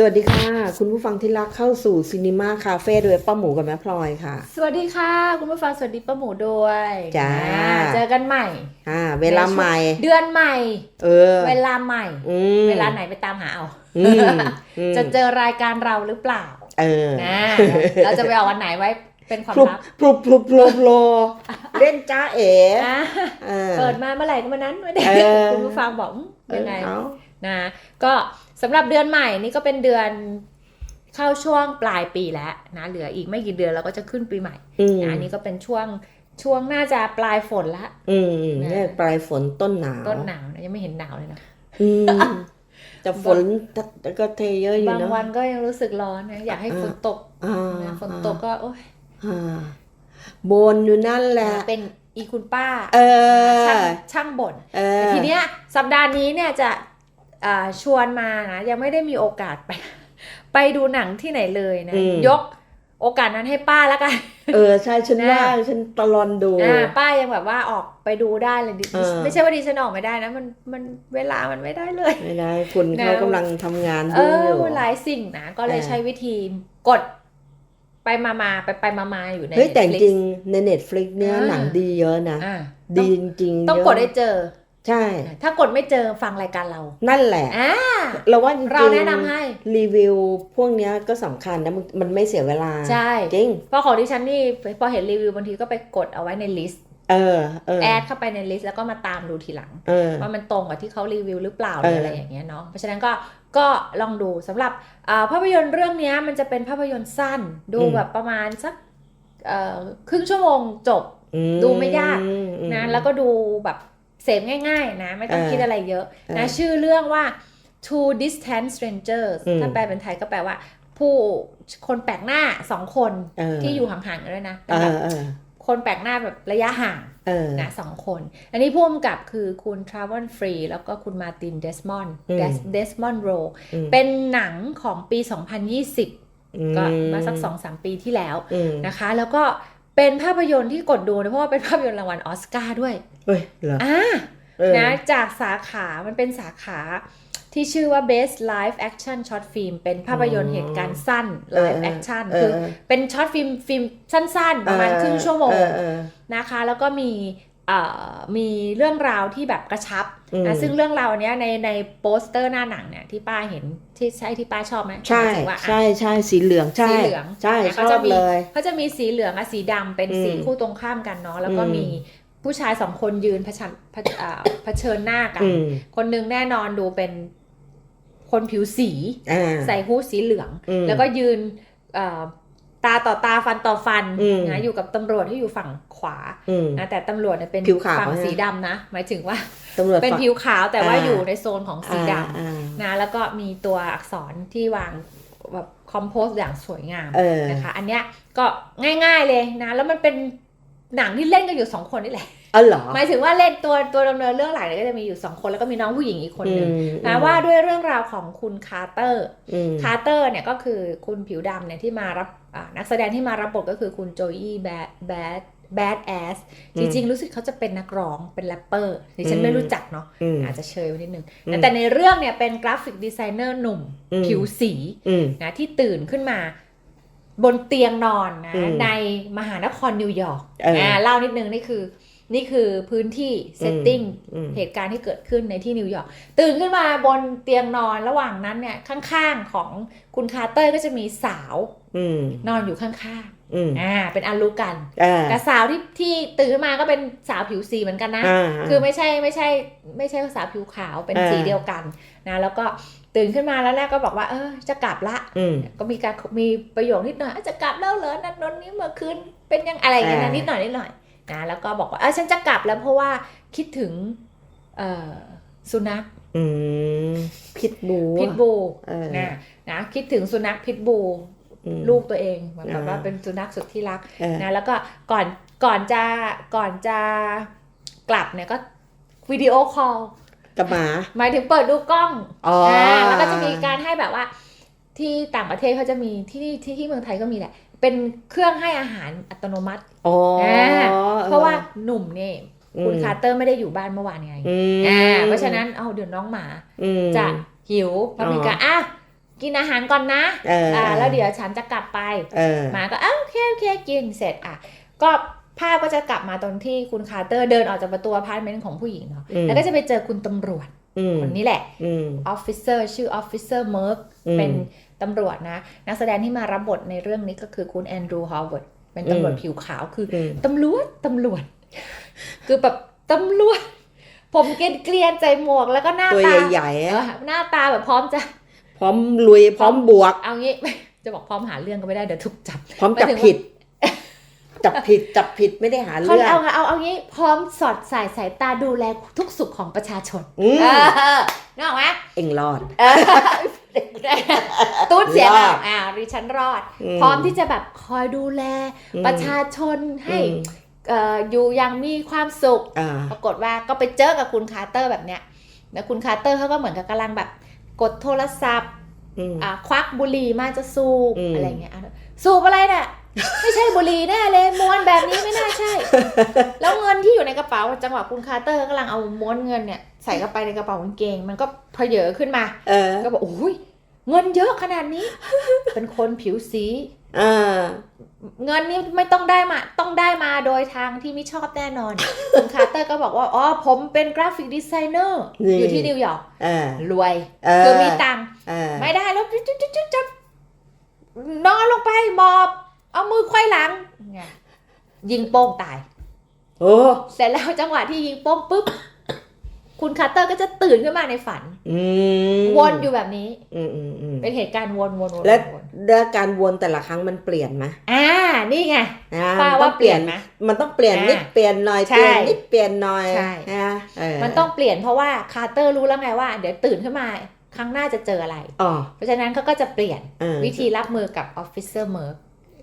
สวัสดีค่ะ คุณผู้ฟังที่รักเข้าสู่ซีนีมาคาเฟ่โดยป้าหมูกับแม่พลอยค่ะ สวัสดีค่ะ คุณผู้ฟังสวัสดีป้าหมูด้วยจ้าอ่เจอกันใหม่อ่าเวลาใหม่ เดือนใหม่ เออ เวลาใหม่อืมเวลาไหนไปตามหาเอาอืมอืมจะเจอรายการเราหรือเปล่า เออนะเราจะไปออกวันไหนไว้เป็นความพลุบลับพลุบพลุบพลุบโลเล่นจ้าเอ๋อะออเปิดมาเมื่อไหร่ก็เมื่อนั้นไม่ได้เออคุณผู้ฟังบอกอืมยังไงเออนะก็ สำหรับเดือนใหม่นี่ก็เป็นเดือนเข้าช่วงปลายปีแล้วนะเหลืออีกไม่กี่เดือนเราก็จะขึ้นปีใหม่อืมนะอันนี้ก็เป็นช่วงช่วงน่าจะปลายฝนละ อืมเนี่ยปลายฝนต้นหนาวต้นหนาวนะยังไม่เห็นหนาวเลยนะอืมแต่ฝนก็เทเยอะอยู่บางเนอะวันก็ยังรู้สึกร้อนนะอยากให้ฝนตกอ่านะฝนตกก็โอ้ยอ่าบนอยู่นั่นแหละ เป็นอีคุณป้า เออ ช่างช่างบ่นเออแต่ทีเนี้ยสัปดาห์นี้เนี่ยจะอ่า ชวนมานะยังไม่ได้มีโอกาสไป ไปดูหนังที่ไหนเลยนะอืมยกโอกาสนั้นให้ป้าแล้วกัน เออใช่ฉันนะว่าฉันตลอนดูอ่าป้ายังแบบว่าออกไปดูได้เลยดิเออไม่ใช่ว่าดิฉันออกไม่ได้นะ มันมันเวลามันไม่ได้เลย ไม่ได้คุณนะเขากำลังทำงานเอยุ่งอยู่อหลายสิ่งนะ ก็เลยเออใช้วิธีกดไปมามาไปไปมามาอยู่ในเฮ้ยแต่จ Netflix ริงๆใน Netflix เนี่ยอ่าหนังดีเยอะนะอ่าดีจริง ๆ ต้องเยะกดให้เจอ ใช่ ถ้ากดไม่เจอฟังรายการเรา นั่นแหละอ่าเราว่าจริงๆเราแนะนำให้รีวิวพวกเนี้ยก็สำคัญนะมันมันไม่เสียเวลา ใช่จริงเพราะของดิฉันนี่พอเห็นรีวิวบางทีก็ไปกดเอาไว้ในลิสต์เออเออแอดเข้าไปในลิสต์แล้วก็มาตามดูทีหลังเออว่ามันตรงกับที่เขารีวิวหรือเปล่าหเอรืออออะไรอย่างเงี้ยเนาะเพราะฉะนั้นก็ก็ลองดูสำหรับอ่าภาพยนตร์เรื่องเนี้ยมันจะเป็นภาพยนตร์สั้น ดูแบบประมาณสักเอ่อครึ่งชั่วโมงจบอืดูไม่ยากอืมนะแล้วก็ดูแบบ เสพง่ายๆนะ ไม่ต้องเออคิดอะไรเยอะเออนะชื่อเรื่องว่า two distant strangers อืมถ้าแปลเป็นไทยก็แปลว่า ผู้คนแปลกหน้าสองคนเออที่อยู่ห่างๆกันด้วยนะเป็เอนแบอบเออคนแปลกหน้าแบบระยะห่างเออนะสองคน อันนี้พ่วงกับคือคุณทราวนฟรีแล้วก็คุณมาตินเดสมอนอืมเดสมอนโรอืมเป็นหนังของปี 2020 ก็มาสักอื2-3ปีที่แล้วอืมนะคะ แล้วก็ เป็นภาพยนตร์ที่กดดูนะเพราะว่าเป็นภาพยนตร์รางวัลออสการ์ด้วยเฮ้ยเหรออ่าเออนะจากสาขา มันเป็นสาขาที่ชื่อว่า Best Live Action Short Film เป็นภาพยนตร์เหตุการณ์สั้น Live Action เอคืออเป็นช็อตฟิล์มฟิล์มสั้นๆ ประมาณครึ่งชั่วโมงเออเออนะคะ แล้วก็มีเอ่อ มีเรื่องราวที่แบบกระชับอืมนะซึ่งเรื่องราวเนี้ยในในโปสเตอร์หน้าหนังเนี่ยที่ป้าเห็นที่ใช่ที่ป้าชอบไหมใช่หมายถึงว่าอะใช่ใช่สีเหลืองใช่สีเหลืองใช่นะชเขาอจะบมีเลยเขาจะมีสีเหลืองกับสีดำเป็นสีอืมคู่ตรงข้ามกันเนาะแล้วก็อืมมีผู้ชายสองคนยืนเผชิญเผอ่าเผชิญหน้ากันอืมคนหนึงแน่นอนดูเป็นคนผิวสีอ่าใส่ฮู้ดสีเหลืองอืมแล้วก็ยืนเอ่อ ตาต่อตาฟันต่อฟันอืมนะอยู่กับตำรวจที่อยู่ฝั่งขวาอืมนะแต่ตำรวจเนี่ยเป็นผิวขาวฝั่งใช่ไหมสีดำนะ หมายถึงว่าตำรวจเป็นฝั่งผิวขาวแต่ว่าอ่าอยู่ในโซนของสีดอ่าอ่าำนะแล้วก็มีตัวอักษรที่วางแบบคอมโพสอย่างสวยงามเออนะคะอันเนี้ยก็ง่ายๆเลยนะ แล้วมันเป็นหนังที่เล่นกันอยู่สองคนนี่แหละอ๋อเหรอหมายถึงว่าเล่นตัวตัวดำเนินเรื่องหลักเนี่ยก็จะมีอยู่สองคนแล้วก็มีน้องผู้หญิงอีกคนหนึ่งอืมนะว่าด้วยเรื่องราวของคุณคาร์เตอร์อืมคาร์เตอร์เนี่ยก็คือคุณผิวดำเนี่ยที่มารับอ่า นักแสดงที่มารับบทก็คือคุณโจอี้แบดแบดแบดแอสอืจมริงๆ รู้สึกเขาจะเป็นนักร้องเป็นแรปเปอร์ดิฉันไม่รู้จักเนาะอืมอาจจะเชยไปนิดนึงอืมแต่ในเรื่องเนี่ยเป็นกราฟิกดีไซเนอร์หนุ่มอืมผิวสีอืมนะที่ตื่นขึ้นมาบนเตียงนอนนะอืมในมหานครนิวยอร์กเอออ่าเล่านิดนึงนี่คือ นี่คือพื้นที่เซตติ้งอืมเหตุการณ์ที่เกิดขึ้นในที่นิวยอร์กตื่นขึ้นมาบนเตียงนอนระหว่างนั้นเนี่ยข้างๆของคุณคาร์เตอร์ก็จะมีสาวอืมนอนอยู่ข้างอืมๆอ่าเป็นอันรู้กันอ่าแต่สาวที่ที่ตื่นขึ้นมาก็เป็นสาวผิวสีเหมือนกันนะอ่าคือไม่ใช่ไม่ใช่ ไม่ใช่สาวผิวขาวเป็นอ่าสีเดียวกันนะแล้วก็ตื่นขึ้นมาแล้วแรกก็บอกว่าเออจะกลับละอืมก็มีการมีประโยคนิดหน่อยอะจะกลับแล้วเหรอนันนนนี้เมื่อคืนเป็นยังอะไรอย่างเงี้ยนะอ่านินิดหน่อยนิดหน่อย นะแล้วก็บอกว่าเออฉันจะกลับแล้วเพราะว่าคิดถึงเอ่อสุนัขอืมพิษบูพิทบูเออนะนะคิดถึงสุนัขพิทบูอืมลูกตัวเองเหมือนแบบอ่าว่าเป็นสุนัขสุดที่รักเออนะแล้วก็ก่อนก่อนจะก่อนจะกลับเนี่ยก็วิดีโอคอลกับหมาหมายถึงเปิดดูกล้องอ๋ออ่าแล้วก็จะมีการให้แบบว่า ที่ต่างประเทศเขาจะมีที่นี่ที่ที่เมืองไทยก็มีแหละ เป็นเครื่องให้อาหารอัตโนมัติอ๋ออเพราะว่าหนุ่มเนี่ยคุณอืมคาร์เตอร์ไม่ได้อยู่บ้านเมื่อวานไงอืมอ่าเพราะฉะนั้นเอาเดี๋ยวน้องหมาอืมจะหิวพอมีการอะกินอาหารก่อนนะเอออ่อ่าแล้วเดี๋ยวฉันจะกลับไปเออหมาก็อ้าวโอเคโอเคกินเสร็จอะก็ภาพก็จะกลับมาตอนที่คุณคาร์เตอร์เดินออกจากประตูอพาร์ตเมนต์ของผู้หญิงเนาะอืมแล้วก็จะไปเจอคุณตำรวจอืมคนนี้แหละอืมออฟฟิเซอร์ชื่อออฟฟิเซอร์เมิร์กอืมเป็น ตำรวจนะ นักแสดงที่มารับบทในเรื่องนี้ก็คือคุณแอนดรูว์ฮาวเวิร์ดเป็นตำรวจอืมผิวขาวคืออืมตำรวจตำรวจ คือแบบตำรวจ ผมเกรียนเกรียนๆใจหมวกแล้วก็หน้าตัวตาใหญ่ๆเออะอหน้าตาแบบพร้อมจะ พร้อมลุยพร้อมบวก เอางี้จะบอกพร้อมหาเรื่องก็ไม่ได้เดี๋ยวถูกจับ พร้อมจับหมายถึงว่าผิด จับผิดจับผิดไม่ได้หาเขาเรื่องเอาเอาเอางี้พร้อมสอดสายสายตาดูแลทุกสุขของประชาชนอืมเออนึกออกไหมเอ็งรอดเออ ตูดเสียงรออะดอ่าริฉันรอดอืมพร้อมที่จะแบบคอยดูแลอืมประชาชนให้อืมเอ่ออยู่อยังมีความสุขอ่าปรากฏว่าก็ไปเจอกับคุณคาร์เตอร์แบบเนี้ย แล้วคุณคาร์เตอร์เขาก็เหมือนกับกำลังแบบกดโทรศัพท์อืมอ่าควักบุหรี่มาจะสูบอืมอะไรเงี้ยอะสูบอะไรน่ะไม่ใช่บุหรี่แน่เลยม้วนแบบนี้ไม่น่าใช่ แล้วเงินที่อยู่ในกระเป๋าจังหวะคุณคาร์เตอร์กำลังเอาม้วนเงินเนี่ยใส่เข้าไปในกระเป๋ากางเกง มันก็เพเยอขึ้นมาเออก็บอกโอ้ย เงินเยอะขนาดนี้ เป็นคนผิวสีอ่าเงินนี้ไม่ต้องได้มา ต้องได้มาโดยทางที่ไม่ชอบแน่นอนคุณคาร์เตอร์ก็บอกว่า อ๋อ ผมเป็นกราฟิกดีไซเนอร์นี่อยู่ที่นิวยอร์กเออรวยเออคือมีตังค์เออไม่ได้แล้วจุ๊บจุ๊บจุ๊บจุ๊บจุ๊บนอนลงไปหมอบ เอามือไขว้หลังไงยิงโป้งตาย โอ้ เสร็จแล้วจังหวะที่ยิงโป้งปุ๊บ คุณคาร์เตอร์ก็จะตื่นขึ้นมาในฝันอืมวนอยู่แบบนี้อืมอืมอืมเป็นเหตุการณ์วนวนวนและวนแล้วการวนแต่ละครั้งมันเปลี่ยนไหมอ่านี่ไงนะป้ามันต้ว่าองเปลี่ยนไหมมันต้องเปลี่ยนอ่านินิดเปลี่ยนหน่อยใช่เปลี่ยนนิดเปลี่ยนหน่อยใช่นะเออมันต้องเปลี่ยนเพราะว่าคาร์เตอร์รู้แล้วไงว่า เดี๋ยวตื่นขึ้นมาครั้งหน้าจะเจออะไรอ๋อเพราะฉะนั้นเขาก็จะเปลี่ยนเออวิธีรับมือกับออฟฟิเซอร์เมิร์ก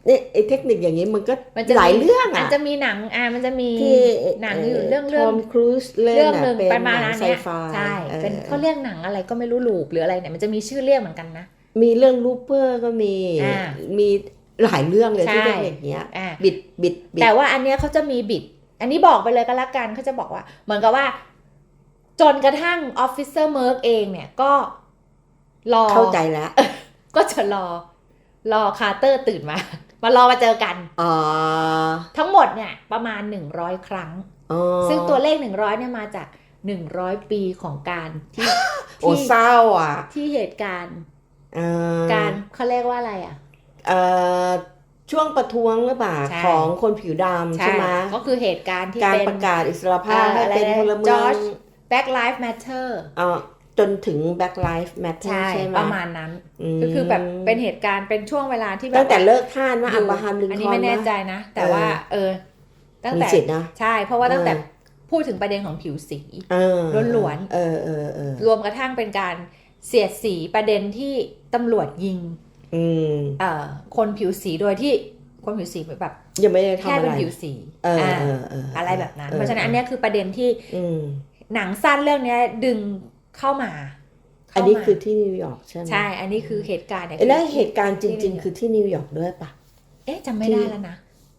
นี่ไอ้เทคนิคอย่างนี้มันก็มันจะหลายเรื่องมันอะจะมีหนังอ่ามันจะมีที่หนังอยู่เรื่องเรื่องทอมครูซเล่นเรื่องน่ะหนึ่งเป็นประมาณหนันั้งนไซเนี่ยไฟใช่ออเป็นเขาเรียกหนังอะไรก็ไม่รู้ลูปหรืออะไรเนี่ยมันจะมีชื่อเรียกเหมือนกันนะ มีเรื่องลูเปอร์ก็มีอ่ามีหลายเรื่องเลยที่ใช่เป็นอย่างเงี้ยอ่าบิดบิดบิดแต่ว่าอันเนี้ยเขาจะมีบิด อันนี้บอกไปเลยก็แล้วกันเขาจะบอกว่า เหมือนกับว่า จนกระทั่งออฟฟิเซอร์เมิร์กเองเนี่ยก็รอเข้าใจแล้วก็จะรอรอคาร์เตอร์ตื่นมามารอมาเจอกันอ๋อทั้งหมดเนี่ยประมาณ 100 ครั้งอ๋อซึ่งตัวเลข 100เนี่ยมาจาก 100 ปีของการที่โอ้ที่เศร้าอะ ที่เหตุการณ์เอ่อการเขาเรียกว่าอะไรอะเอ่อช่วงประท้วงหรือเปล่าใช่ของคนผิวดำใช่ไหมก็คือเหตุการณ์ที่การเป็นประกาศอิสรภาพเอ่อให้เป็นอะไรนะพลเมือง George Black Lives Matter เอ่อ จนถึง Black Lives Matter ใช่ใช่ไหมประมาณนั้นมก็คือแบบเป็นเหตุการณ์เป็นช่วงเวลาที่แบบตั้งแต่เลิกท่านว่าอยู่อับราฮัมลินคอล์นอันนี้ไม่แน่ใจนะ แต่ว่า เออ ตั้งมีแต่สิทธินะใช่ เพราะว่าตั้งแต่เออพูดถึงประเด็นของผิวสีเออล้วนๆเออเออเออรวมกระทั่งเป็นการเสียดสีประเด็นที่ตำรวจยิงอืมเอ่อคนผิวสีโดยที่คนผิวสีแบบยังไม่ได้ทำแค่อะเป็นไรผิวสีเอออ่าเออเอออะไรแบบนั้นออเพราะฉะนั้นอันเนี้ยคือประเด็นที่อืมหนังสั้นเรื่องเนี้ยดึง เข้ามา อันนี้เข้ามาคือที่นิวยอร์กใช่ไหมใช่ อันนี้คือเหตุการณ์เนี่ยเอ้ยแล้วเหตุการณ์จที่ริงนิวยอร์กๆคือที่นิวยอร์กด้วยปะเอ๊ะจำไม่ได้แล้วนะ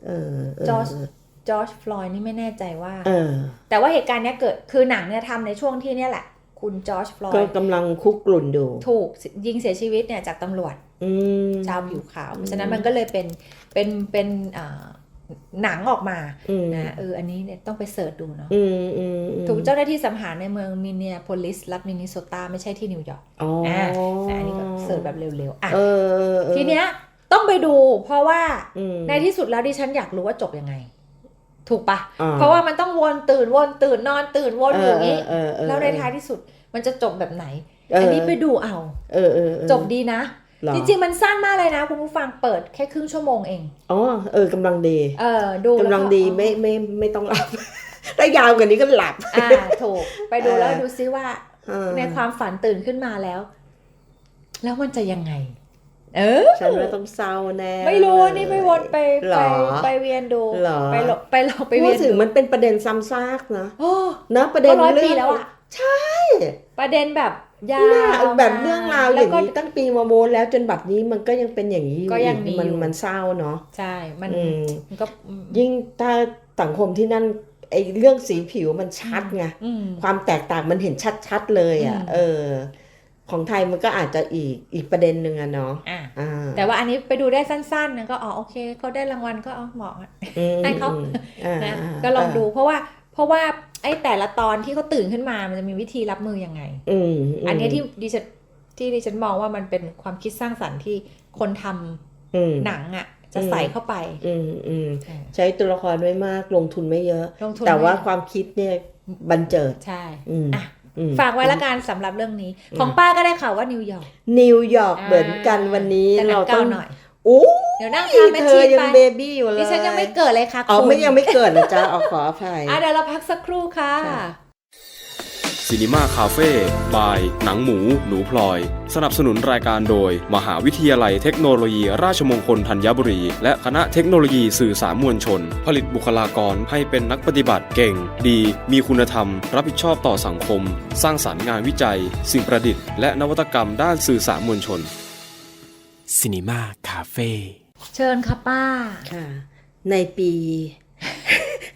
เออเออจอร์จจอร์จฟลอยด์นี่ไม่แน่ใจว่าเออแต่ว่าเหตุการณ์เนี้ยเกิดคือหนังเนี่ยทำในช่วงที่เนี่ยแหละ คุณจอร์จฟลอยก็ด์กำลังคุกกลุ่นดูถูกยิงเสียชีวิตเนี่ยจากตำรวจอืมชาวผิวขาวเพราะฉะนั้นมันก็เลยเป็นเป็นเป็นเอ่อ หนังออกมาอืมนะเอออันนี้เนี่ยต้องไปเสิร์ชดูเนาะอืมอืมอืมถูกเจ้าหน้าที่สังหารในเมืองมินเนียโพลิสรัฐมินนิโซตาไม่ใช่ที่นิวยอร์กอ๋อออ่าอันนี้ก็เสิร์ชแบบเร็วๆอะเออเออออทีเนี้ยต้องไปดู เพราะว่าอืมในที่สุดแล้วดิฉันอยากรู้ว่าจบยังไง ถูกปะอ่เพราะว่ามันต้องวนตื่นวนตื่นนอนตื่นวนอยู่อย่างนี้เออเออเออแล้วในท้ายที่สุดมันจะจบแบบไหนเอออัอันนี้ไปดูเอาเออเออเออจบดีนะเหอ จริงๆ มันสั้นมากเลยนะ คุณผู้ฟังเปิดแค่ครึ่งชั่วโมงเอง อ๋อ เออกำลังดี เออ ดูแวกำลังดีไม่ไม่ไม่ต้องหลับ ถ้ายาวกว่านี้ก็หลับ อ่า ถูก ไปดูแล้วเออดูซิว่าเออในความฝันตื่นขึ้นมาแล้ว แล้วมันจะยังไง เออ ฉันว่าต้องเศร้าแน่ ไม่รู้นี่ไปวนไปหรไปอไปเวียนดูเหรอไปหลบไปหลบไปพูเวีดยนถึงดูมันเป็นประเด็นซ้ำซากนะโอ้นะประเด็ก็นร้อยเรื่ปีองแล้วอะใช่ ประเด็นแบบ ยาน่าวแบบเรื่องราวอแล้วย่างก็นี้ตั้งปีมาโมนแล้วจนบัดนี้มันก็ยังเป็นอย่างนี้อยู่ก็ยังมีมันอยู่มันเศร้าเนาะใช่มันอืมมันก็อืมยิ่งถ้าสังคมที่นั่นไอ้เรื่องสีผิวมันชัดไงอืมความแตกต่างมันเห็นชัดๆเลยอะอืมเออ ของไทยมันก็อาจจะอีกอีกประเด็นหนึ่งอะเนาะอะอ่าแต่ว่าอันนี้ไปดูได้สั้นๆนะก็อ๋อโอเคเขาได้รางวัลก็เอาเหมาะอะอืมให้เขาอืมอ่านะอ่าก็ลองดูเพราะว่าเพราะว่าไอ้แต่ละตอนที่เขาตื่นขึ้นมามันจะมีวิธีรับมือยังไง อืมมอันเนี้ยที่ดิฉันที่ดิฉันมองว่ามันเป็นความคิดสร้างสรรค์ที่คนทำอืมหนังอะ จะอืมใส่เข้าไป อืมอืมเออใช้ตัวละครไม่มากลงทุนไม่เยอะลงทุนแต่ว่าไม่ความคิดเนี่ยบันเจิดใช่อืมอะอืมฝากไว้ละกันสำหรับเรื่องนี้ ของป้าก็ได้ข่าวว่านิวยอร์กนิวยอร์กเหมือนกันวันนี้แต่หนัเรางต้เก่าองหน่อย โอ้เดี๋ยวนั่งยทำแมชเธชีอนยังไปเบบี้อยู่เลยดิฉันยังไม่เกิดเลยค่ะอ๋อคุณไม่ยังไม่เกิดนะจ๊ะเอาขออภัย อะเดี๋ยวเราพักสักครู่ค่ะ ค่ะ ซีนีมาคาเฟ่บาย หนังหมู หนูพลอย สนับสนุนรายการโดย มหาวิทยาลัยเทคโนโลยี ราชมงคลธัญบุรี และคณะเทคโนโลยีสื่อสารมวลชน ผลิตบุคลากรให้เป็นนักปฏิบัติเก่ง ดี มีคุณธรรม รับผิดชอบต่อสังคม สร้างสารรค์งานวิจัย สิ่งประดิษฐ์และนวัตกรรมด้านสื่อสารมวลชน ซีนีมาคาเฟ่เชิญค่ะป้า ค่ะ ในปี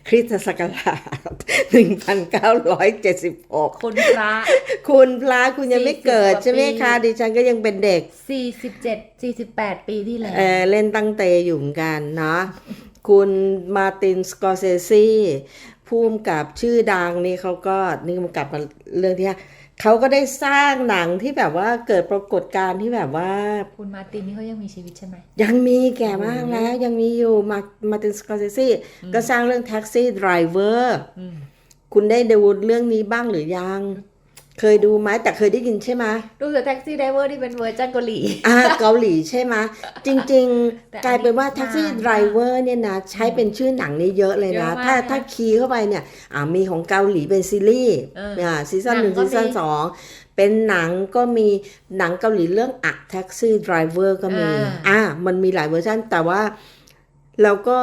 คริสตศักราช 1976 คุณพระ คุณพระคุณยังไม่เกิด 40 ใช่ไหมคะปีดิฉันก็ยังเป็นเด็ก 47 48 ปีที่แล้ว เออเล่นตั้งเตอยู่เหมือนกันเนาะ คุณมาร์ตินสกอร์เซซีผู้กำกับชื่อดังนี่เขาก็นี่กำกับมาเรื่องที่ห้า เขาก็ได้สร้างหนังที่แบบว่าเกิดปรากฏการณ์ที่แบบว่า คุณมาร์ตินนี่เขายังมีชีวิตใช่ไหม ยังมีแก่มากแล้ว ยังมีอยู่มามาร์ตินสกอร์เซซีก็สร้างเรื่องแท็กซี่ไดรเวอร์อืมคุณได้ดูเรื่องนี้บ้างหรือยัง เคยดูไหมแต่เคยได้ยินใช่ไหมดูแต่แท็กซี่ไดเวอร์ที่เป็นเวอร์ชันเกาหลีอ่าเกาหลีใช่ไหมจริงแต่อันนี้ๆกลายเป็นว่าแท็กซี่นานมากไดรเวอร์เนี่ยนะใช้เป็นชื่อหนังนี่เยอะเลยนะเยอะมากถ้านะถ้าคีย์เข้าไปเนี่ยอ่ามีของเกาหลีเป็นซีรีส์เอออ่อ่าซีซั่นหนัหนึ่งงก็ซีซั่นมีสองเป็นหนังก็มีหนังเกาหลีเรื่องอะแท็กซี่ไดรเวอร์ก็มีอ่าอ่ามันมีหลายเวอร์ชันแต่ว่าเราก็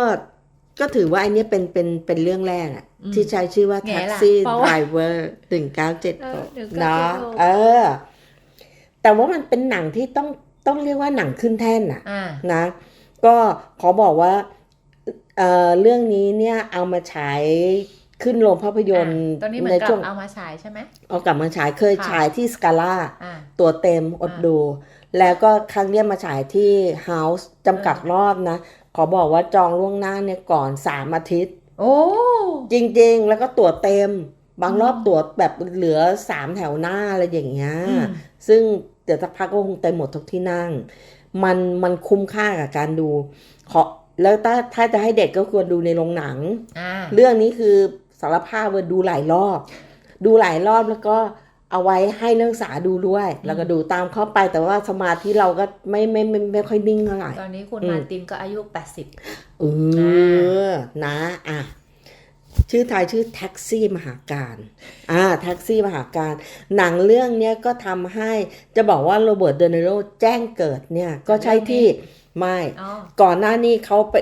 ก็ถือว่าอันเนี้ยเป็นเป็นเป็นเรื่องแรกอะที่ใช้ชื่อว่าไงแท็กล่ะซี่เพราะไดว่ารเวอร์หนึ่งเก้าเจ็ดเออ1976เนาะเออ แต่ว่ามันเป็นหนังที่ต้องต้องเรียกว่าหนังขึ้นแท่นอะอ่านะ ก็ขอบอกว่าเอ่อเรื่องนี้เนี่ยเอามาฉายขึ้นโรงภาพยนตร์ตอนนี้เหมือในนกับช่วงเอามาฉายใช่ไหมเอากลับมาฉายเคยค่ะฉายที่สกาล่าอ่าตัวเต็มอดอ่าดู แล้วก็ครั้งเนี้ยมาฉายที่ House จำกัดรอบนะ ขอบอกว่าจองล่วงหน้าเนี่ยก่อนสามอาทิตย์ โอ้ จริงๆ แล้วก็ตั๋วเต็ม บางรอบอืมตั๋วแบบเหลือสามแถวหน้าอะไรอย่างเงี้ย อืม ซึ่งเดี๋ยวสักพักก็คงเต็มหมดทุกที่นั่ง มันมันคุ้มค่ากับการดู ขอแล้วถ้าถ้าจะให้เด็กก็ควรดูในโรงหนัง อ่า เรื่องนี้คือสารภาพว่าดูหลายรอบ ดูหลายรอบแล้วก็ เอาไว้ให้นักศึกษาดูด้วย แล้วก็ดูตามเข้าไปแต่ว่าสมาธิเราก็ไม่ไม่ไม่ไม่ค่อยนิ่งเท่าไหร่ตอนนี้คุณอืมมาร์ตินก็อายุ 80เออนะอะชื่อไทยชื่อแท็กซี่มหาการ อ่าแท็กซี่มหาการ หนังเรื่องเนี้ยก็ทำให้จะบอกว่าโรเบิร์ตเดนิโรแจ้งเกิดเนี่ย ก็ใช่ที่ไม่อ๋อก่อนหน้านี้เขาไป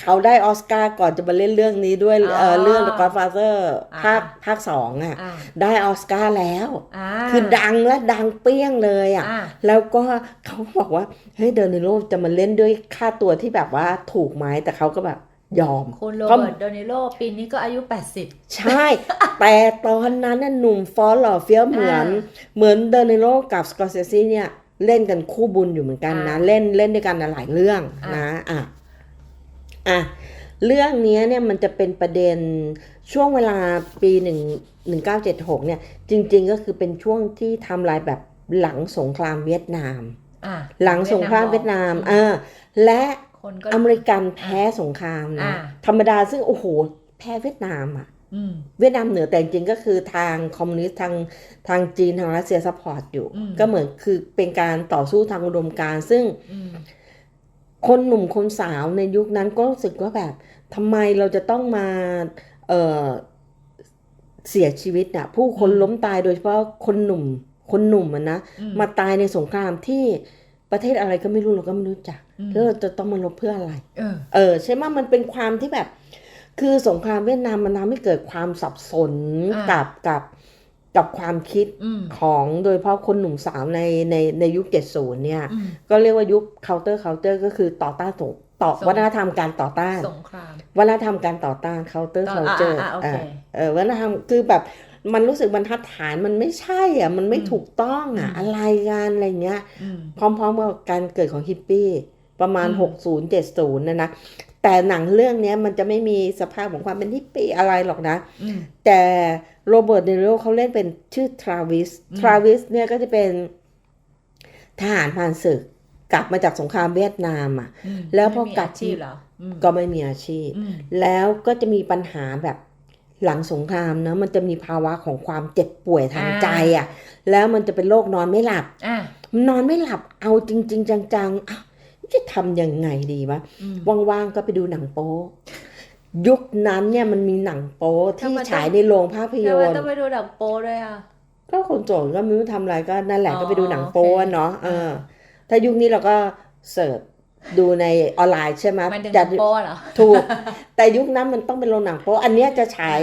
เขาได้ออสการ์ก่อนจะมาเล่นเรื่องนี้ด้วยเออ๋ออเรื่อง The Godfather อ่าภาคภาคสองอะอ่าได้ออสการ์แล้วอ่าคือดังและดังเปี้ยงเลยอะอ่าแล้วก็เขาบอกว่า เฮ้ยเดนิโรจะมาเล่นด้วยค่าตัวที่แบบว่าถูกไหมแต่เขาก็แบบยอมคุณโรเพราะเบิร์ตโดนิโลปีนี้ก็อายุ 80 ใช่ แต่ตอนนั้นน่ะหนุ่มฟอสหล่อเฟี้ยวเหมือนอ่าเหมือนเดนิโรกับสกอร์เซซีเนี่ย เล่นกันคู่บุญอยู่เหมือนกันนะอ่าเล่นเล่นด้วยกันนะหลายเรื่องอ่านนะอะ อะเรื่องเนี้ยเนี่ยมันจะเป็นประเด็นช่วงเวลาปีหนึ่งหนึ่งเก้าเจ็ดหกเนี่ยจริงๆก็คือเป็นช่วงที่ทำลายแบบหลังสงครามเวียดนามอ่าหลังสงครามเวียดนามอืเออและคนก็อเมริกันแพ้สงครามอ่านะธรรมดาซึ่งโอ้โหแพ้เวียดนามอะอืมเวียดนามเหนือแต่จริงๆก็คือทางคอมมิวนิสต์ทางทางจีนทางรัสเซียซัพพอร์ตอยู่อืมก็เหมือนคือเป็นการต่อสู้ทางอุดมการณ์ซึ่งอืม คนหนุ่มคนสาวในยุคนั้นก็รู้สึกว่าแบบทำไมเราจะต้องมาเออเสียชีวิตอะผู้คนล้มตายโดยเฉพาะคนหนุ่มคนหนุ่มอะนะอืมมาตายในสงครามที่ประเทศอะไรก็ไม่รู้เราก็ไม่รู้จักอืมแล้วเราจะต้องมาลบเพื่ออะไรเออเออใช่ไหมมันเป็นความที่แบบ คือสงครามเวียดนามมันทำให้เกิดความสับสนอ่ากับกับ กับความคิดอืมของโดยเฉพาะคนหนุ่มสาวในในในยุค 70 เนี่ยอืมก็เรียกว่ายุค counter culture ก็คือต่อต้านสงต่อสงวัฒนธรรมการต่อต้านสงครามวัฒนธรรมการต่อต้าน counter ต่อ culture อ่าอ่าโอเคเออเออวัฒนธรรมคือแบบมันรู้สึกบรรทัดฐานมันไม่ใช่อะมันไม่อืมถูกต้องอะอืมอะไรกันอะไรเงี้ยอืมพร้อมๆกับการเกิดของฮิปปี้ประมาณอืม60 70นะนะ แต่หนังเรื่องเนี้ยมันจะไม่มีสภาพของความเป็นฮิปปี้อะไรหรอกนะอืมแต่โรเบิร์ตเดนิโรเขาเล่นเป็นชื่อทราวิสอืมทราวิสเนี่ยก็จะเป็นทหารผ่านศึกกลับมาจากสงครามเวียดนามอะอืมแล้วพอไม่มีกลับอาชีพเหรออืมก็ไม่มีอาชีพอืมแล้วก็จะมีปัญหาแบบหลังสงครามเนอะมันจะมีภาวะของความเจ็บป่วยทางใจอะ แล้วมันจะเป็นโรคนอนไม่หลับอะนอนไม่หลับเอาจริง ๆ จังๆอ้าว จะทำยังไงดีวะอืมว่างๆก็ไปดูหนังโป๊ยุคนั้นเนี่ยมันมีหนังโป๊ที่ทำไมต้องฉายในโรงภาพยทำไมนตร์ต้องไปดูดับโปด้วยอะก็คนโจรก็ไม่รู้ทำอะไรก็นั่นแหละอ๋อก็ไปดูหนังโป๊อะเนาะเออถ้ายุคนี้เราก็เสิร์ชดูในออนไลน์ใช่ไหมมันดึงจะดับโปเหรอถูก แต่ยุคนั้นมันต้องเป็นโรงหนังโป๊อันเนี้ยจะฉาย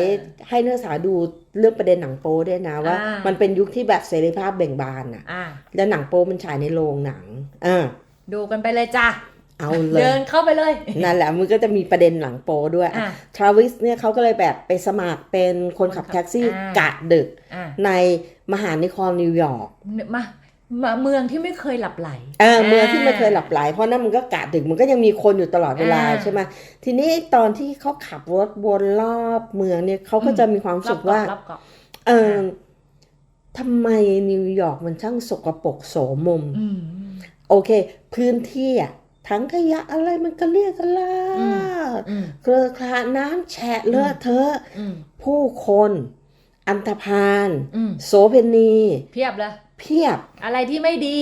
ให้นักศึกษาดูเรื่องประเด็นหนังโป๊ด้วยนะว่าอ่ามัมันเป็นยุคที่แบบเสรีภาพเบ่งบานอะอะแล้วหนังโป๊มันฉายในโรงหนังอ่า ดูกันไปเลยจ้ะเอาเลยเดินเข้าไปเลย นั่นแหละมันก็จะมีประเด็นหลังโปด้วยอะทราวิสเนี่ยเขาก็เลยแบบไปสมัครเป็นคนขับคนขับแท็กซี่อ่ากะดึกอะในมหานครนิวยอร์กมามาเมืองที่ไม่เคยหลับไหลเออเมืองที่ไม่เคยหลับไหล เพราะนั่นมันก็กะดึกมันก็ยังมีคนอยู่ตลอดเวลาอ่าใช่ไหมทีนี้ตอนที่เขาขับรถวนรอบเมืองเนี่ยเขาก็จะมีความรู้สึกว่ารอบเกาะเออทำไมนิวยอร์กมันช่างสกปรกโสมมอืม โอเค พื้นที่อะทั้งขยะอะไรมันก็เรียกกันลาอืดอืมเครือคลาน้ำแฉะเลอะเทอะอืมผู้คน อันธพาลอืมโสเพณีเพียบเลยเพียบ อะไรที่ไม่ดี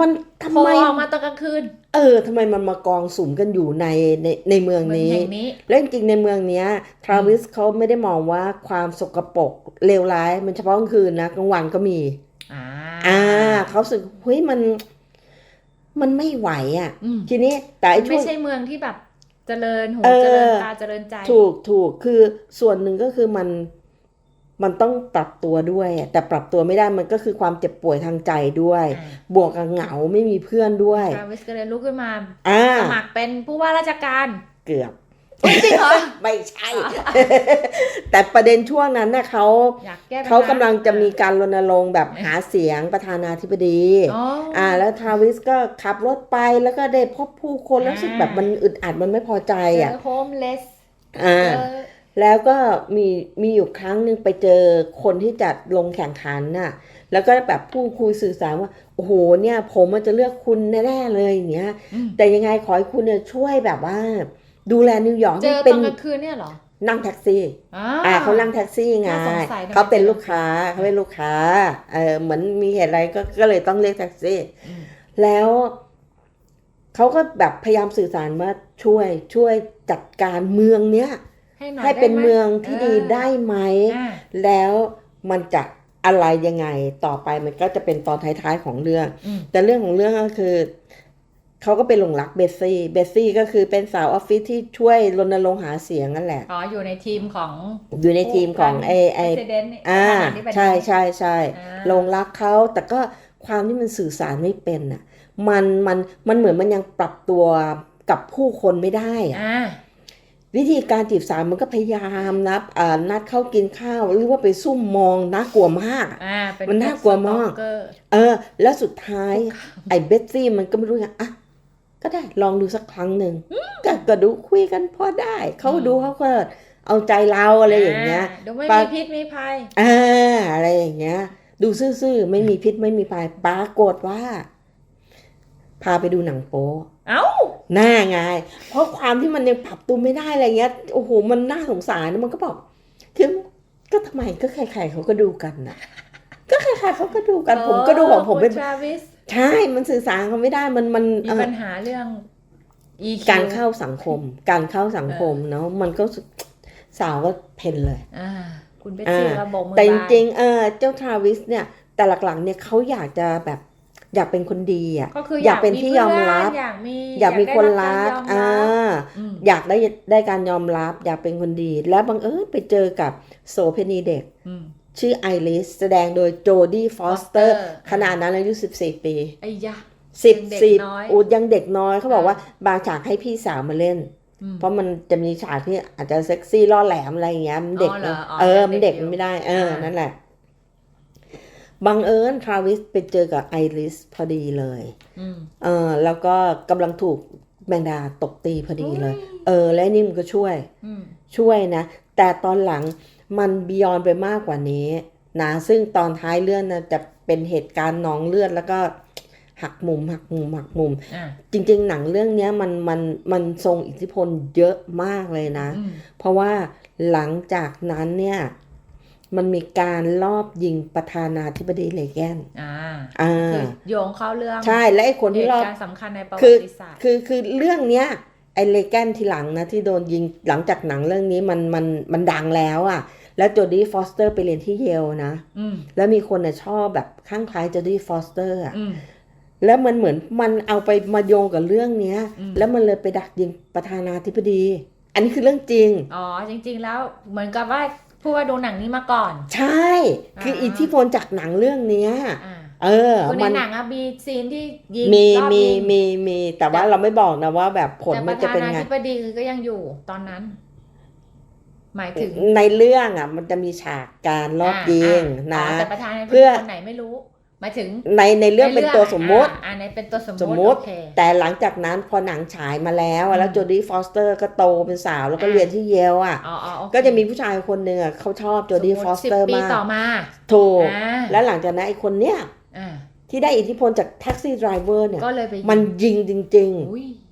มันทำโผล่ไมออกมาตอนกลางคืน เออทำไมมันมากองสุมกันอยู่ในในในเมืองเมืองนี้แห่งนี้แล้วจริงๆในเมืองเนี้ยทราวิสเขาไม่ได้มองว่าความสกปรกเลวร้าย มันเฉพาะกลางคืนนะกลางวันก็มีอ่าอ่าเขารู้สึกเฮ้ยมัน มันไม่ไหวอะอืมทีนี้แต่ไอ้ช่ไม่วงใช่เมืองที่แบบเจริญหูเออเจริญตาเจริญใจ ถูกถูกคือส่วนหนึ่งก็คือมันมันต้องปรับตัวด้วยอะแต่ปรับตัวไม่ได้มันก็คือความเจ็บป่วยทางใจด้วยอ่าบวกกับเหงาไม่มีเพื่อนด้วยทราวิสก็เลยลุกขึ้นมาอ่าสมัครเป็นผู้ว่าราชการเกือบ จริงเหรอ ไม่ใช่ แต่ประเด็นช่วงนั้นน่ะเขาอยากแก้ปัญหเขากำลังจะมีการรณรงค์แบบหาเสียงประธานาธิบดีอ๋อออ่า แล้วทราวิสก็ขับรถไปแล้วก็ได้พบผู้คนแล้วรู้สึกอ่าแบบมันอึดอัดมันไม่พอใจเจอะ อโฮมเลสอ่าเจอแล้วก็มีมีอยู่ครั้งหนึ่งไปเจอคนที่จัดลงแข่งขันน่ะ แล้วก็แบบพูดคุยสื่อสารว่า โอ้โหเนี่ย ผมมันจะเลือกคุณแน่ๆเลยอย่างเงี้ยอืมแต่ยังไงขอให้คุณเนี่ยช่วยแบบว่า ดูแลนิวยอร์กเจอให้ตเป็อนนกลางคืนเนี่ยเหรอนั่งแท็กซี่อ่าอ่าเขานั่งแท็กซี่ไงน่าสงสัยทำไมเขาเป็นลูกค้าเขาเป็นลูกค้า เออเหมือนมีเหตุอะไรก็ก็เลยต้องเรียกแท็กซี่อืมแล้วเขาก็แบบพยายามสื่อสารว่าช่วยช่วยจัดการเมืองเนี้ยให้หน่อยให้เป็นได้ไหเมืองที่ดีได้ไหมอ่าแล้วมันจะอะไรยังไงต่อไปมันก็จะเป็นตอนท้ายๆของเรื่องอืมแต่เรื่องของเรื่องก็คือ เขาก็เป็นหลงรักเบสซี่เบสซี่ก็คือเป็นสาวออฟฟิศที่ช่วยรณรงค์หาเสียงนั่นแหละ อ๋อ อยู่ในทีมของ อยู่ในทีมของไอไอ President เนี่ยอ่าประธนธิบดีใช่ใช่ใช่อ่าหลงรักเขาแต่ก็ความที่มันสื่อสารไม่เป็นอะ มันมันมันเหมือนมันยังปรับตัวกับผู้คนไม่ได้อะอ่าวิธีการจีบสาวมันก็พยายามนับอ่านัดเข้ากินข้าวหรือว่าไปซุ่มมองน่ากลัวมากอะอ่าเป็นมันน่ากลัวมากสตอกเอร์เออ แล้วสุดท้ายไอ้เบสซี่มันก็ไม่รู้ไงอะ ก็ได้ลองดูสักครั้งหนึ่งก็ก็ดูคุยกันพอได้ เขาดูเขาก็เอาใจเราอะไรอย่างเงี้ยดูไม่ปะมีพิษมีภัยอ่าอะไรอย่างเงี้ย ดูซื่อๆไม่มีพิษไม่มีภัยปรากฏว่า พาไปดูหนังโป๊เอ้าหน้าไงเพราะความที่มันยังปรับตัวไม่ได้อะไรเงี้ยโอ้โหมันน่าสงสารนะมันก็บอกคือก็ทำไมก็ใครๆเขาก็ดูกันนะก็ใครๆเขาก็ดูกันผมก็ดูของผมเป็นทราวิส ใช่ มันสื่อสารเขาไม่ได้ มันมันมีเอ่อปัญหาเรื่อง EQ การเข้าสังคม การเข้าสังคมเนาะ มันก็รู้สึกสาวก็เพนเลย อ่า คุณเบสซี่อ่าระโบกมือแต่จบายริงๆเออเจ้าทราวิสเนี่ย แต่หลักๆเนี่ยเขาอยากจะแบบอยากเป็นคนดีอะก็คืออยากเป็นที่ยอมรับ อยากมีอยากมีคนรักอยาอ่าได้รับการยอมรับอืมอยากได้ได้การยอมรับ อยากเป็นคนดี แล้วบังเอิญไปเจอกับโสเพณีเด็กอืม ชื่อไอริสแสดงโดยโจดี้ฟอสเตอร์ Foster ขนาดนั้นอายุ 14 ปีไอ้ยะสิบยังเด็กสิบน้อยอูดยังเด็กน้อยเขาบอกอ่าว่าบางฉากให้พี่สาวมาเล่นอืมเพราะมันจะมีฉากที่อาจจะเซ็กซี่ล่อแหลมอะไรอย่างเงี้ยมันเด็กอ๋อเหรอนะอ๋อเออยังมันเด็เด็กกอยู่มันไม่ได้ เอออ่านั่นั่นแหละบังเอิญทราวิสไปเจอกับไอริสพอดีเลยอืมเออ แล้วก็กำลังถูกแมงดาตบตีพอดีเลย เออ และนี่มันก็ช่วยอืมช่วยนะ แต่ตอนหลัง มันบียอนไปมากกว่านี้นะซึ่งตอนท้ายเรื่องนะจะเป็นเหตุการณ์หนองเลือดแล้วก็หักมุมหักมุมหักมุมอ่าจริง ๆ หนังเรื่องเนี้ยมันมันมันทรงอิทธิพลเยอะมากเลยนะอืมเพราะว่าหลังจากนั้นเนี่ยมันมีการลอบยิงประธานาธิบดีเลแกนอ่าอ่าคือโยงเข้าเรื่องใช่และไอ้คนเหที่ตุรอบการณ์สำคัญในประวัคือติศาสตร์คือคือเรื่องเนี้ยไอ้เลแกนทีหลังนะที่โดนยิงหลังจากหนังเรื่องนี้มันมันมันดังแล้วอะ่ะ แล้วโจดี้ฟอสเตอร์ไปเรียนที่เยลนะอืมแล้วมีคนน่ะชอบแบบข้างคล้ายโจดี้ฟอสเตอร์อะอืมแล้วมันเหมือนมันเอาไปมาโยงกับเรื่องเนี้ยอืมแล้วมันเลยไปดักยิงประธานาธิบดี อันนี้คือเรื่องจริง อ๋อ จริง ๆ แล้วเหมือนกับว่าพูดว่าดูหนังนี้มาก่อน ใช่ คืออิทธิพลจากหนังเรื่องเนี้ยอ่าเออคือในมันหนังอะมีซีนที่ยิงมีรอบมียิงมีมีแต่ว่าเราไม่บอกนะว่าแบบผลแต่ปมันระจะธาเป็นนาไงธิบดีก็ยังอยู่ตอนนั้น หมายถึงในเรื่องอะ มันจะมีฉากการรอบยิงอ่านะอ๋อแต่ประธานาธิบเพื่ดีอคนไหนไม่รู้หมายถึงในในเรื่องเป็นตัวสมมุติอ่าอ่าในเป็นตัวสมสมมุมุติติโอเคแต่หลังจากนั้นพอหนังฉายมาแล้วอะแล้วอืมโจดี้ฟอสเตอร์ก็โตเป็นสาวแล้วก็อ่าเรียนที่เยลอะอ๋ออ๋อโอเคก็จะมีผู้ชายคนหนึ่งอะเขาชอบโจดี้สมฟมุอติสเตอร์10ปีมากต่อมาถูกอ่าแล้วหลังจากนั้นไอ้คนเนี้ยอ่าที่ได้อิทธิพลจากแท็กซี่ไดรเวอร์เนี่ยก็เลยไปมันยิงจริงอุ้ยๆ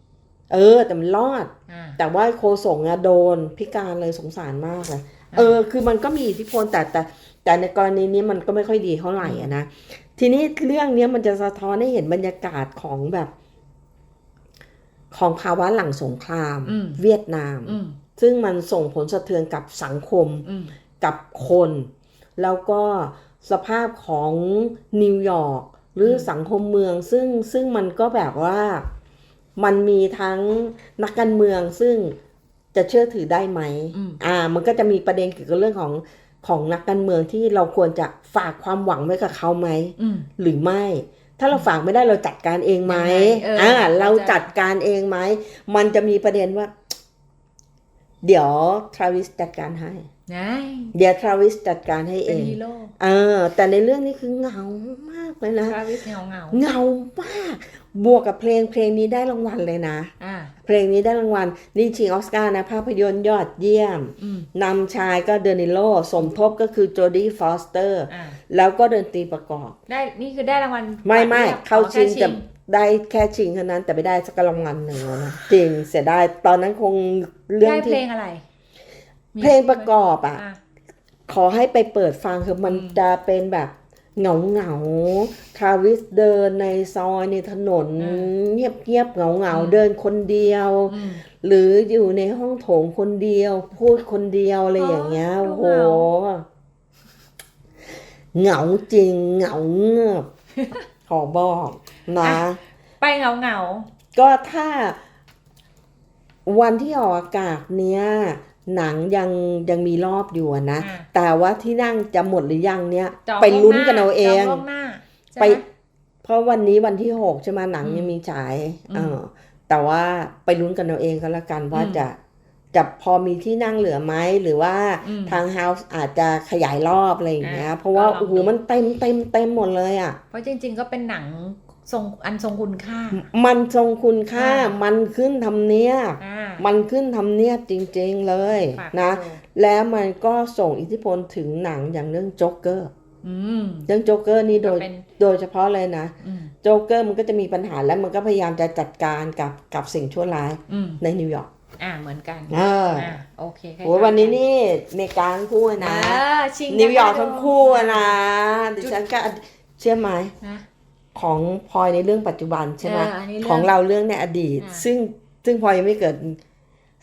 เออ แต่มันรอดอ่าแต่ว่าโคศงอะโดนพิการเลยสงสารมากเลยอ่าเออ คือมันก็มีอิทธิพลแต่แต่แต่ในกรณีนี้มันก็ไม่ค่อยดีเท่าไหร่อะนะทีนี้เรื่องเนี้ยมันจะสะท้อนให้เห็นบรรยากาศของแบบ ของภาวะหลังสงครามอืมเวียดนามอืมซึ่งมันส่งผลสะเทือนกับสังคมอืมกับคน แล้วก็สภาพของนิวยอร์กหรืออมสังคมเมืองซึ่งซึ่งมันก็แบบว่า มันมีทั้งนักการเมืองซึ่งจะเชื่อถือได้ไหมอืมอ่า มันก็จะมีประเด็นเกี่ยวกับเรื่องของของนักการเมืองที่เราควรจะฝากความหวังไว้กับเขาไหมอืมหรือไม่ ถ้าเราฝากไม่ได้เราจัดการเองไหมยังไงเอออ่อ่า เราเข้าใจจัดการเองไหม มันจะมีประเด็นว่า เดี๋ยวทราวิสจัดการให้ไงเดี๋ยวทราวิสจัดการให้เอเป็นงฮีโร่เออ แต่ในเรื่องนี้คือเหงามากเลยนะทราวิสเงาเงาเหงามาก บวกกับเพลงเพลงนี้ได้รางวัลเลยนะอ่าเพลงนี้ได้รางวัลนี่ชิงออสการ์นะ ภาพยนตร์ยอดเยี่ยมอืมนำชายก็เดนิโล สมทบก็คือโจดี้ฟอสเตอร์อ่าแล้วก็ดนตรีประกอบ ได้นี่คือได้รางวัล ไม่ไม่ก่อนเข้าที่จะชิงจะ ได้แค่ชิงเท่านั้นแต่ไม่ได้สักรางวัลหนึ่งนะจริงเสียดายตอนนั้นคงเรื่องได้เพที่ลงอะไรมีเพลงประกอบอะ อะ ขอให้ไปเปิดฟังคือมันอืม จะเป็นแบบเหงาเหงาทราวิสเดินในซอยในถนนอืเงียบเงียบๆเหงาเหงาอืมเดินคนเดียว อืม หรืออยู่ในห้องโถงคนเดียว พูดคนเดียวอะไรอย่างเงี้ยอ๋อโอ้โห ดูเหงา เหงาจริง เหงาเงือบ ขอบอกนะ ไปเงาเงาก็ถ้าวันที่ออกอากาศเนี้ยหนังยังยังมีรอบอยู่อะนะอะแต่ว่าที่นั่งจะหมดหรือยังเนี้ยจองไปลุ้นล่วงหกันเอาเองจล่วงหน้าใช่ไปไหมเพราะวันนี้วันที่หกใช่ไหมหนังอืมยังมีฉายอืมเออแต่ว่าไปลุ้นกันเอาเองก็แล้วกันว่าอืมจะ จะพอมีที่นั่งเหลือไหมหรือว่าอืมทางเฮาส์อาจจะขยายรอบอะไรอย่างเงี้ยอะเพราะว่าก็ลองโอ้โหดูมันเต็มเต็มเต็มหมดเลยอะเพราะจริง ๆ ก็เป็นหนังทรงอันทรงคุณค่า มันทรงคุณค่าอ่ามัมันขึ้นทำเนียบอ่ามันขึ้นทำเนียบจริง ๆเลยฝากนะดูแล้วมันก็ส่งอิทธิพลถึงหนังอย่างเรื่องโจ๊กเกอร์อืมเรื่องโจ๊กเกอร์นี่โดยเป็นโดยเฉพาะเลยนะอืมโจ๊กเกอร์มันก็จะมีปัญหาแล้วมันก็พยายามจะจัดการกับกับสิ่งชั่วร้ายอืมในนิวยอร์ก อ่าเหมือนกันเอออ่าโอเคคล้ายๆโอ้ยวันนี้นี่อเมริกาทั้งคู่เอนะอชิงนิวยอร์กกัทั้งมาดูคู่อะนะดิฉันก็เชื่อไหมนะ ของพลอยในเรื่องปัจจุบันใช่ไหมเอออันนี้เรื่องของเราเรื่องในอดีต อ่า ซึ่งซึ่งพลอยยังไม่เกิด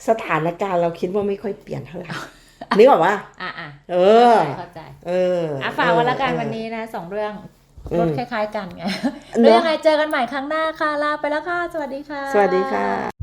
สถานการณ์เราคิดว่าไม่ค่อยเปลี่ยนเท่าไหร่นึกออกว่าอ่าอ่าเออ เข้าใจเอออะฝากไวันละกันเออวันนี้นะสองเรื่องอืมรถคล้าย ๆ กันไงเนอะแล้วยังไงเจอกันใหม่ครั้งหน้าค่ะลาไปแล้วค่ะสวัสดีค่ะ สวัสดีค่ะ